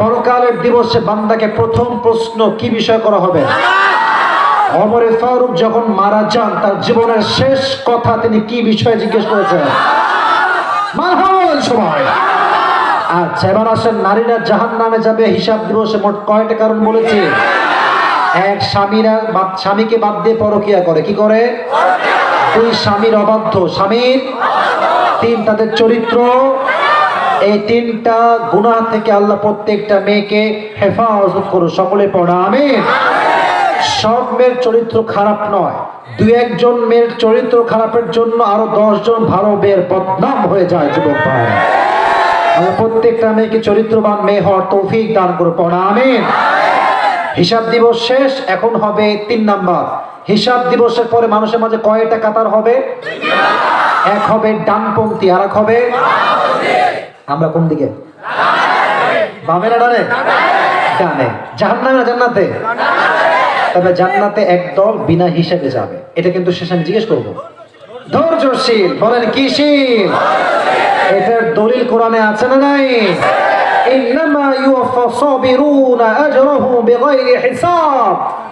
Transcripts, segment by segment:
পরকালের দিবসে বান্দাকে প্রথম প্রশ্ন কি বিষয় করা হবে? অমরে ফারুক যখন মারা যান, তার জীবনের শেষ কথা তিনি কি বিষয়ে জিজ্ঞেস করেছেন? সবাই। আচ্ছা এবার আসেন, নারীরা জাহান নামে যাবে, হিসাব দিবসে মোট কয়টা কারণ বলেছে? এক, স্বামীরা স্বামীকে বাদ দিয়ে পরকিয়া করে। কি করে? দুই, স্বামীর অবাধ্য। স্বামীর? তিন, তাদের চরিত্র? এই তিনটা গুনাহ থেকে আল্লাহ প্রত্যেকটা মেয়েকে হেফাজত করো সকলে পড়া, আমিন। সব মেয়ের চরিত্র খারাপ নয়। দু একজন মেয়ের চরিত্র খারাপের জন্য আরও দশজন ভালো মেয়ের বদনাম হয়ে যায় যুবক ভাই। প্রত্যেকটা মেয়েকে চরিত্রবান মেয়ে হওয়ার তৌফিক দান করে পড়া, আমিন। হিসাব দিবস শেষ, এখন হবে তিন নাম্বার। হিসাব দিবসের পরে মানুষের মাঝে কয়টা কাতার হবে? এক হবে ডানপন্থী আর এক হবে আমরা কোন দিকে? বামে না ডানে? ডানে। জাহান্নামে না জান্নাতে? তবে জান্নাতে একদল বিনা হিসেবে যাবে। এটা কিন্তু শেষে আমি জিজ্ঞেস করব। ধৈর্যশীল, বলেন কি শীল? এটার দলিল কোরআনে আছে না নাই?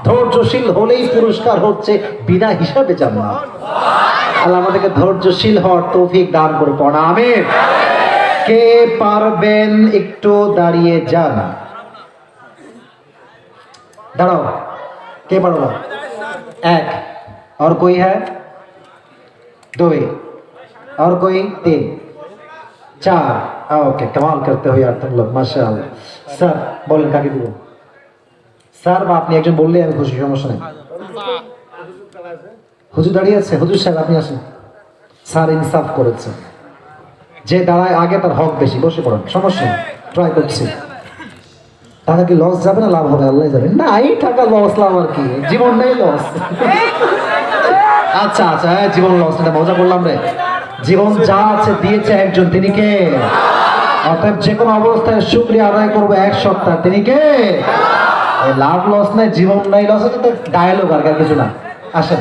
ধৈর্যশীল হলেই পুরস্কার হচ্ছে বিনা হিসাবে জান্নাত। আল্লাহ আমাদেরকে ধৈর্যশীল হওয়ার তৌফিক দান করে পড়া আমিন কে পারবেন একটু দাঁড়িয়ে যান? দাঁড়াও। কে পারো এক। আর কই হ্যাঁ? দুই। আর কই? তিন। চার। ওকে कमाल করতে हो यार तुम लोग স্যার, বলেন কাকে দিব? স্যার বা আপনি একজন বললে আমি খুশি, সমস্যা নেই। হুজুর দাঁড়িয়ে আছে? হুজুর সাহেব, আপনি আসেন। স্যার ইনসাফ করেছেন। যে দাঁড়ায় আগে তার হক বেশি, বসে পড়েন, সমস্যা ট্রাই করছি। টাকা কি লস যাবে না লাভ হবে? আল্লাহ যাবে না এই টাকা লস লাভ আর কি? জীবন নেই লস আচ্ছা আচ্ছা হ্যাঁ জীবন লস এটা মজা করলাম রে। জীবন যা আছে দিয়েছে একজন, তিনি কে? অর্থাৎ যে কোনো অবস্থায় শুক্রিয়া আদায় করব এক সপ্তাহ, তিনি কে? লাভ লস নাই, জীবন নাই লস হচ্ছে তো ডায়লগ আর কিছু না। আসেন।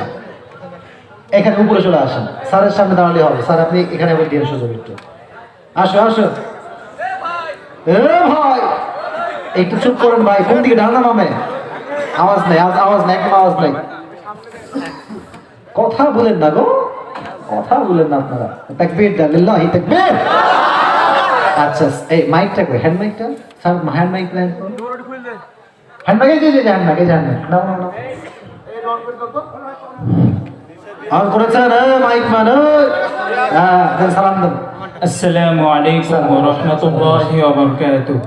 এখানে উপরে চলে আসেন। স্যারের সামনে দাঁড়ালে হবে। স্যার, আপনি এখানে দিয়ে সুযোগ একটু। আসো আসো। ভাই, একটু চুপ করেন ভাই, কোন দিকে ডানা মামে আওয়াজ নেই, আওয়াজ- নেই একদম আওয়াজ নেই। কথা বলেন না গো। কথা বলেন না আপনারা। তাকবীর লিল্লাহি তাকবীর। আচ্ছা এই মাইকটা কই? হ্যান্ড মাইকটা স্যার হ্যান্ড মাইক দেন হ্যান্ড মাইক জি হ্যান্ড মাইক হ্যান্ড মাইক নাও নাও নাও। আর করেছেন? মাইক মান হ্যাঁ সালাম দেন। আসসালামু আলাইকুম ওয়া রাহমাতুল্লাহি ওয়া বারাকাতুহু।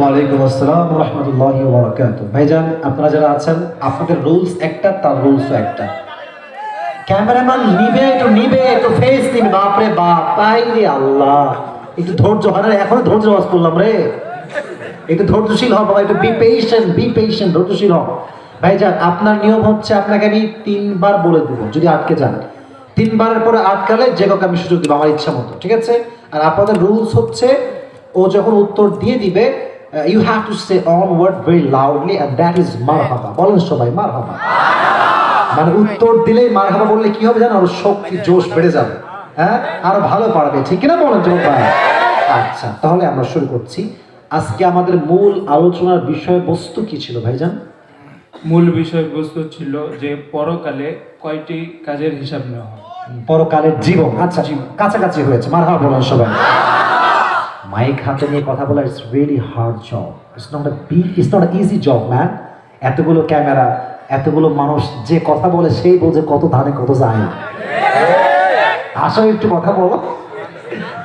ওয়ালাইকুম আসসালাম ওয়া রাহমাতুল্লাহি ওয়া বারাকাতুহু। ভাইজান, আপনারা যারা আছেন, আপনাদের রুলস একটা, তার রুলস একটা। ক্যামেরাম্যান নিবে, একটু নিবে, একটু ফেস নিবে। বাপরে বাপ রে আল্লাহ। একটু ধৈর্য হয় এখন ধৈর্য বাস করলাম রে। একটু ধৈর্যশীল হও একটু বি পেশেন্ট বি পেশেন্ট ধৈর্যশীল হও। ভাইজান, আপনার নিয়ম হচ্ছে, আপনাকে আমি তিনবার বলে দেবো, যদি আটকে যান। তিনবারের পরে আটকালে যে কাউকে আমি সুযোগ দিব, আমার ইচ্ছা মতো, ঠিক আছে? আর আপনাদের রুলস হচ্ছে, ও যখন উত্তর দিয়ে দিবে you have to say one word very loudly and that is মার হাবা বলেন সবাই মার হাবা মানে উত্তর দিলেই মার হাবা বললে কি হবে জানো আরও শক্তি, জোশ বেড়ে যাবে। হ্যাঁ? আরও ভালো পারবে, ঠিক কিনা বলেন যুবক ভাই? আচ্ছা তাহলে আমরা শুরু করছি। আজকে আমাদের মূল আলোচনার বিষয়বস্তু কি ছিল ভাইজান? মূল বিষয়বস্তু ছিল যে পরকালে কয়টি কাজের হিসাব নেওয়া হয়? পরকালের জীবন। আচ্ছা কাছাকাছি হয়েছে। মার হাবা বলেন সবাই। মাইক হাতে নিয়ে কথা বলা it's really hard job it's not a big it's not easy job man এতগুলো ক্যামেরা, এতগুলো মানুষ যে কথা বলে সেই বোঝে কত ধানে, কত যায় আসো, একটু কথা বলো।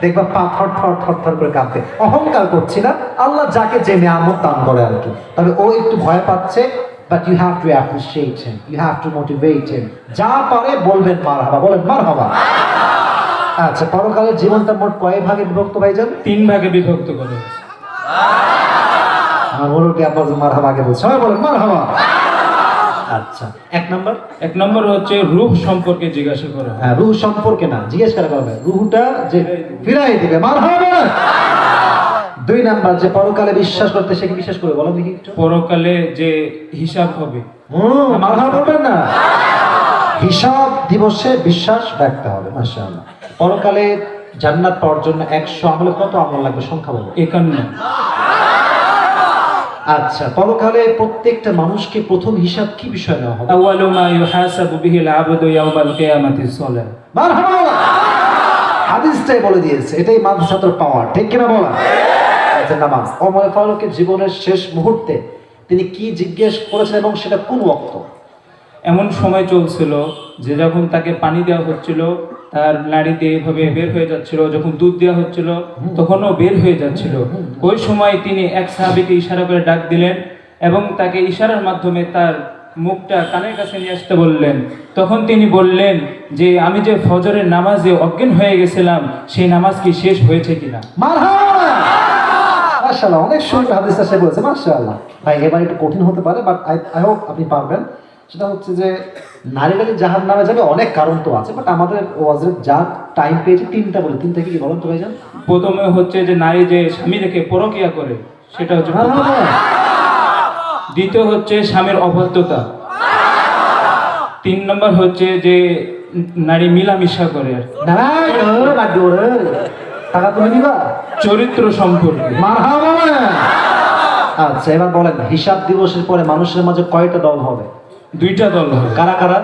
দেখবা পা থর থর থর থর করে কাঁপতে অহংকার করছি না। আল্লাহ যাকে যে নিয়ামত দান করে আর কি। তবে ও একটু ভয় পাচ্ছে but you have to appreciate him you have to motivate him যা পারে বলবেন মার হাবা বলেন মার হাবা আচ্ছা পরকালের জীবনটা মোট কয় ভাগে বিভক্ত ভাইজান? তিন ভাগে বিভক্ত করা আমার মুরব্বী আব্বাস মার হাবা আগে বলছে? সবাই বলেন মার হাবা আচ্ছা এক নম্বর? এক নম্বর হচ্ছে রূপ সম্পর্কে জিজ্ঞাসা করা। হয় হ্যাঁ রুহ সম্পর্কে না জিজ্ঞেস করা করবে রুহটা যে ফিরাই দিবে। মার হবে দুই নাম্বার যে পরকালে বিশ্বাস করতে সে কি বিশ্বাস করবে? বলো দেখি পরকালে যে হিসাব হবে। হ্যাঁ, মাথা পড়বে না। হিসাব দিবসে বিশ্বাস রাখতে হবে মাশাআল্লাহ। পরকালে জান্নাত পাওয়ার জন্য একশো আমলে কত আমল লাগবে সংখ্যা বলো। একান্ন। আচ্ছা পরকালে প্রত্যেকটা মানুষকে প্রথম হিসাব কি বিষয় নেওয়া হবে? আউয়ালু মা ইউহাসাবু বিহিল আবদু ইয়াউমাল কিয়ামাতিস সালাহ মারহাবা হাদিসটাই বলে দিয়েছে এটাই মাদ্রাসাতুল পাওয়ার ঠিক কিনা বলা? আচ্ছা, নামাজ। অমর ফারুকের জীবনের শেষ মুহূর্তে তিনি কি জিজ্ঞেস করেছেন এবং সেটা কোন ওক্ত এমন সময় চলছিল যে যখন তাকে পানি দেওয়া হচ্ছিল তার নাড়িতে এভাবে বের হয়ে যাচ্ছিল যখন দুধ দেওয়া হচ্ছিল তখনও বের হয়ে যাচ্ছিল। ওই সময় তিনি এক সাহাবিকে ইশারা করে ডাক দিলেন এবং তাকে ইশারার মাধ্যমে তার মুখটা কানের কাছে নিয়ে আসতে বললেন। তখন তিনি বললেন যে আমি যে ফজরের নামাজে অজ্ঞান হয়ে গেছিলাম সেই নামাজ কি শেষ হয়েছে কিনা? মারহাবা! মাশাআল্লাহ অনেক সুন্দর হাদিসটা সে বলেছে মাশাআল্লাহ ভাই এবার একটু কঠিন হতে পারে বাট আই আই হোপ আপনি পারবেন সেটা হচ্ছে যে নারী নারী জাহান নামে যাবে অনেক কারণ তো আছে বাট আমাদের ওয়াজের যা টাইম পেয়েছে তিনটা বলে তিনটা কি বলেন তো ভাইজান প্রথমে হচ্ছে যে নারী যে স্বামী রেখে পরকিয়া করে সেটা হচ্ছে। দ্বিতীয় হচ্ছে স্বামীর অভদ্রতা তিন নম্বর হচ্ছে যে নারী মিলামিশা করে আর কি। না টাকা তুমি নিবা চরিত্র সম্পর্কে। মারহাবা আচ্ছা এবার বলেন হিসাব দিবসের পরে মানুষের মাঝে কয়টা দল হবে? দুইটা দল হবে। কারা কারা?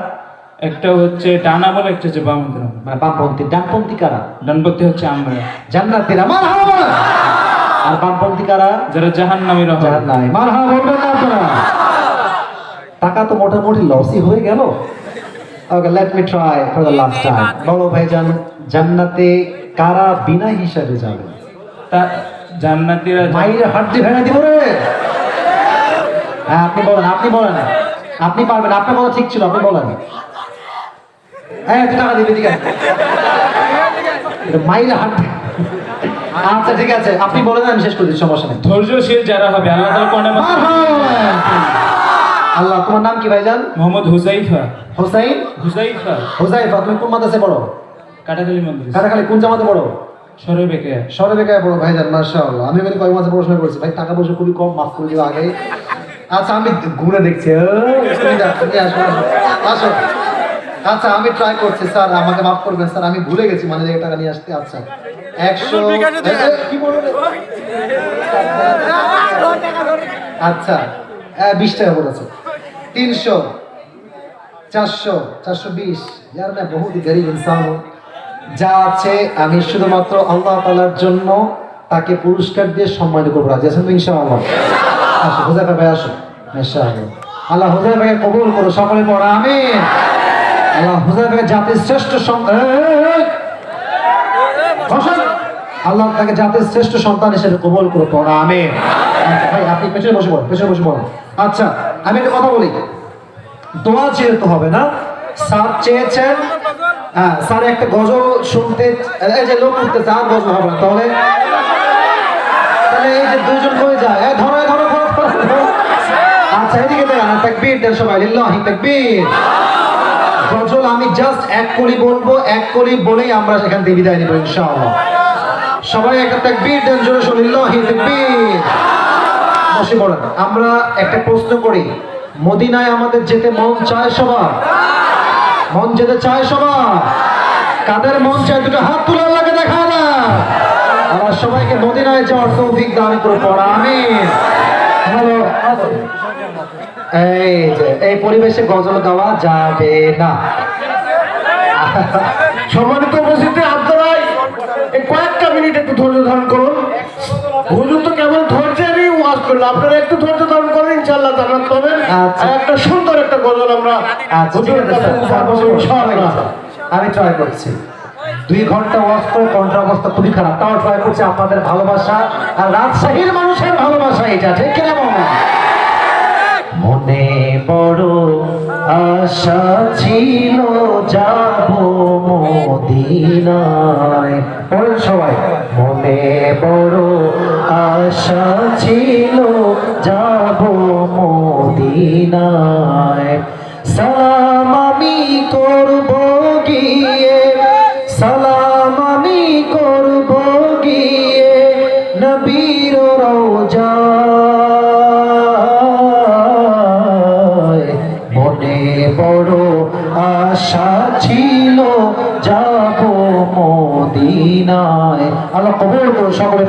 একটা হচ্ছে ডানা বলে একটা হচ্ছে বামপন্থী। মানে বামপন্থী। ডানপন্থী কারা? ডানপন্থী হচ্ছে আমরা। জান্নাতীরা। মারহাবা আর বামপন্থী কারা? যারা জাহান নামের জাহান নাই মারহাবা বলবেন না আপনারা। টাকা তো মোটামুটি লসই হয়ে গেল। Okay let me try for the last time বলো ভাইজান জান্নাতে কারা বিনা হিসাবে যাবে? তা জান্নাতীরা মাইরে হাড্ডি ভেঙে দিব রে। হ্যাঁ আপনি বলেন আপনি বলেন। আপনি পারবেন আপনার কথা ঠিক ছিল আপনি বলেন। হ্যাঁ টাকা দিবি ঠিক আছে। হাড্ডি। আচ্ছা ঠিক আছে আপনি বলেন আমি শেষ করে সমস্যা নেই। ধৈর্যশীল যারা হবে আল্লাহ। আল্লাহ তোমার নাম কি ভাইজান? মোহাম্মদ হুজাইফা। হোসাইন? হুজাইফা। হোসাইফা তুমি কোন মাদ্রাসায় পড়ো? কাটাখালী মন্দির কাটাখালি কোন জামাতে পড়ো? বড় ভাই যান আমি মানে মাসে পড়াশোনা করেছি। ভাই টাকা পয়সা খুবই কম মাফ করে দিও আগে আচ্ছা আমি ঘুরে দেখছি। আসো। আচ্ছা আমি ট্রাই করছি স্যার আমাকে মাফ করবেন স্যার আমি ভুলে গেছি মানে জায়গায় টাকা নিয়ে আসতে। আচ্ছা একশো আচ্ছা বিশ টাকা বলেছে তিনশো চারশো চারশো বিশ। ইয়ার বহু গরিব ইনসান। যা আছে, আমি শুধুমাত্র আল্লাহ তালার জন্য তাকে পুরস্কার দিয়ে সম্মানিত করব। রাজি আছেন তো ইনশাআল্লাহ? আসো, হুজাইফা ভাই, আসো। আল্লাহ হুজাইফা ভাইকে কবুল করো, সকলে পড়া আমি আল্লাহ হুজাইফা ভাইকে জাতির শ্রেষ্ঠ। আল্লাহ তাকে জাতির শ্রেষ্ঠ সন্তান হিসেবে কবুল করে, পড়া আমি আচ্ছা ভাই, আপনি পেছনে বসে পড়ুন, পেছনে বসে পড়ুন। আচ্ছা আমি একটা কথা বলি। দোয়া চেয়ে তো হবে না স্যার চেয়েছেন হ্যাঁ স্যার, একটা গজল শুনতে, এই যে লোক উঠতেছে, আর গজল হবে না, তাহলে? তাহলে এই যে দুজন হয়ে যায়। ধরো ধরো। আচ্ছা এদিকে তাকবীর সবাই তাকবীর। গজল আমি জাস্ট এক কলি বলব, এক কলি বলেই আমরা সেখান থেকে বিদায় নিব, ইনশাআল্লাহ। সবাই একটা তাকবীর দেন, জোরে তাকবীর। বসে পড়েন। আমরা একটা প্রশ্ন করি, মদিনায় আমাদের যেতে মন চায় সবার? মন যেতে চায় সবার কাদের মন চায় দুটো হাত তোলার লাগে দেখা না। আমার সবাইকে মদিনায় যাওয়ার তৌফিক দান করে পড়া আমি এই যে, এই পরিবেশে গজল গাওয়া যাবে না। সম্মানিত উপস্থিতি আপনারাই এই কয়েকটা মিনিট একটু ধৈর্য ধারণ করুন। হুজুর তো কেবল ধৈর্যেরই ওয়াজ করল, আপনারা একটু ধৈর্য ধারণ করেন। পাবেন আচ্ছা। আর একটা সুন্দর একটা গজল আমরা আচ্ছা। আমি ট্রাই করছি। দুই ঘণ্টা ওয়াজ করে কণ্ঠ অবস্থা খুবই খারাপ। তাও ট্রাই করছি আপনাদের ভালোবাসা। আর রাজশাহীর মানুষের ভালোবাসা এটা ঠিক কিনা মনে বড় আশা ছিল যাব মদিনায়। বলেন সবাই। মনে বড় আশা ছিল মদিনায় সালাম আমি করব গিয়ে, সালাম আমি করব গিয়ে নবীর রওজায় মনে বড় আশা ছিল, যাব মদিনা নয় আল্লাহ কবুল করুন সকলে